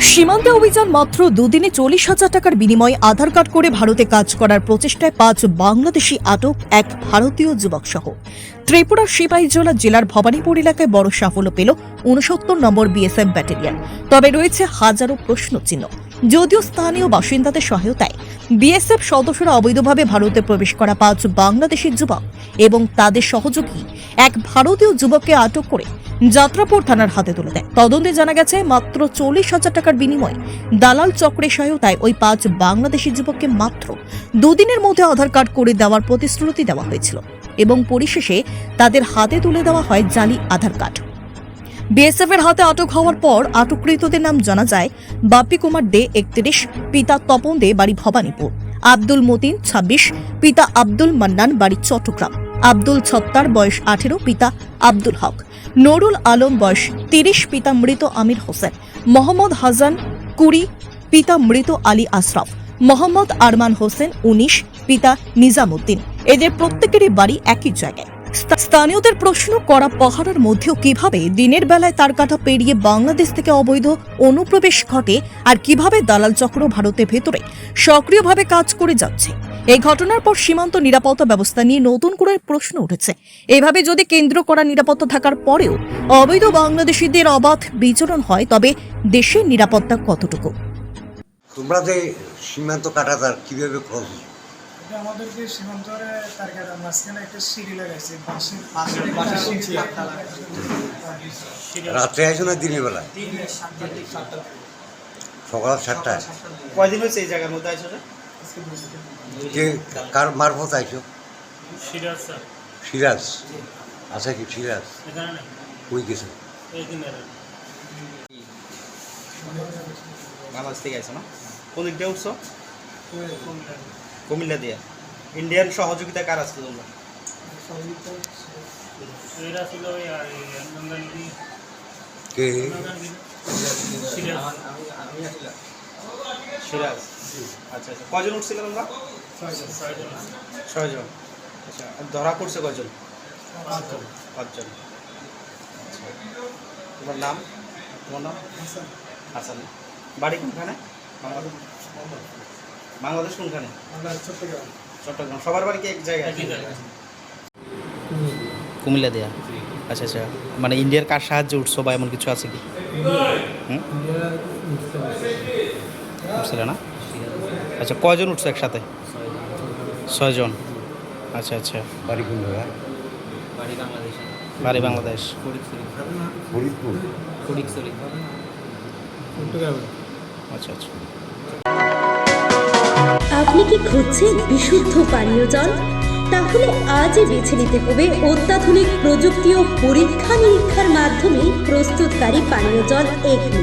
সীমান্তে অভিযান মাত্র দুদিনে চল্লিশ হাজার টাকার বিনিময়ে আধার কার্ড করে ভারতে কাজ করার প্রচেষ্টায় পাঁচ বাংলাদেশি আটক, এক ভারতীয় যুবক সহ ত্রিপুরার সিপাহীজলা জেলার ভবানীপুর এলাকায় বড় সাফল্য পেল উনসত্তর নম্বর বিএসএফ ব্যাটালিয়ন। তবে রয়েছে হাজারো প্রশ্নচিহ্ন। যদিও স্থানীয় বাসিন্দাদের সহায়তায় বিএসএফ সদস্যরা অবৈধভাবে ভারতে প্রবেশ করা পাঁচ বাংলাদেশি যুবক এবং তাদের সহযোগী এক ভারতীয় যুবককে আটক করে যাত্রাপুর থানার হাতে তুলে দেয়। তদন্তে জানা গেছে, মাত্র চল্লিশ হাজার টাকার বিনিময়ে দালাল চক্রের সহায়তায় ওই পাঁচ বাংলাদেশি যুবককে মাত্র দুদিনের মধ্যে আধার কার্ড করে দেওয়ার প্রতিশ্রুতি দেওয়া হয়েছিল এবং পরিশেষে তাদের হাতে তুলে দেওয়া হয় জালি আধার কার্ড। বিএসএফ এর হাতে আটক হওয়ার পর আটককৃতদের নাম জানা যায়, বাপ্পি কুমার দে একত্রিশ, পিতা তপন দে বাড়ি ভবানীপুর, আব্দুল মতিন ছাব্বিশ, পিতা আব্দুল মান্নান বাড়ি চট্টগ্রাম। আব্দুল ছত্তার বয়স আঠেরো, পিতা আব্দুল হক। নুরুল আলম বয়স তিরিশ, পিতা মৃত আমির হোসেন। মোহাম্মদ হাসান কুড়ি, পিতা মৃত আলী আশরাফ। মোহাম্মদ আরমান হোসেন উনিশ, পিতা নিজামুদ্দিন। এদের প্রত্যেকেরই বাড়ি একই জায়গায়। স্থানীয়দের প্রশ্ন করা পাহাড়ের মধ্যেও কীভাবে দিনের বেলায় তার কাটা পেরিয়ে বাংলাদেশ থেকে অবৈধ অনুপ্রবেশ ঘটে আর কীভাবে দালাল চক্র ভারতের ভেতরে সক্রিয়ভাবে কাজ করে যাচ্ছে? এই ঘটনার পর সীমান্ত নিরাপত্তা ব্যবস্থা নিয়ে নতুন করে প্রশ্ন উঠেছে। এভাবে যদি কেন্দ্র করা নিরাপত্তা থাকার পরেও অবৈধ বাংলাদেশিদের অবাধ বিচরণ হয় তবে দেশের নিরাপত্তা কতটুকু? তোমরা যে সীমান্ত কাটাতার কীভাবে এটা আমাদেরকে সীমান্তরে তার কাটা মাঝখানে একটা সিঁড়ি লাগাইছে বাঁশের বাঁশের সিঁড়ি লাগাইছে। রাত্রে আইসো না দিনের বেলা? সকাল সাতটায়। কয়দিন হয়েছে এই জায়গার মধ্যে আইসো রে? যে কার মারফত আইসো সিরাজ স্যার। সিরাজ। আছে কি সিরাজ? কই গেছে? বাংলাদেশ থেকে আইসো না? কোন দিক দিয়ে উঠছো? কুমিল্লা দিয়ে। ইন্ডিয়ান সহযোগিতা কার আসছে তোমরা? ওই কে? সিরাজ। আচ্ছা আচ্ছা। কয়জন উঠছিল তোমরা ছয়জন। আচ্ছা আর ধরা পড়ছে কয়জন? পাঁচজন। আচ্ছা। তোমার নাম? তোমার নাম? হাসান। বাড়ি কোনখানে? বাংলাদেশ। কোনখানে? চট্টগ্রাম। চট্টগ্রাম। সবার বাড়ি কি এক জায়গায়? কুমিল্লা দেয়া? আচ্ছা আচ্ছা। মানে ইন্ডিয়ার কার সাহায্যে উঠছো বা এমন কিছু আছে কি? হুম? উঠছিল না? আচ্ছা কজন উঠছে একসাথে? ছয়জন। আচ্ছা আচ্ছা। বাড়ি কোন জায়গায়? বাড়ি বাংলাদেশ। ফরিদপুর। আচ্ছা আচ্ছা। আপনি কি খুঁজছেন বিশুদ্ধ পানীয় জল? তাহলে আজই বেছে নিতে হবে অত্যাধুনিক প্রযুক্তি ও পরীক্ষা নিরীক্ষার মাধ্যমে প্রস্তুতকারী পানীয় জল এগনি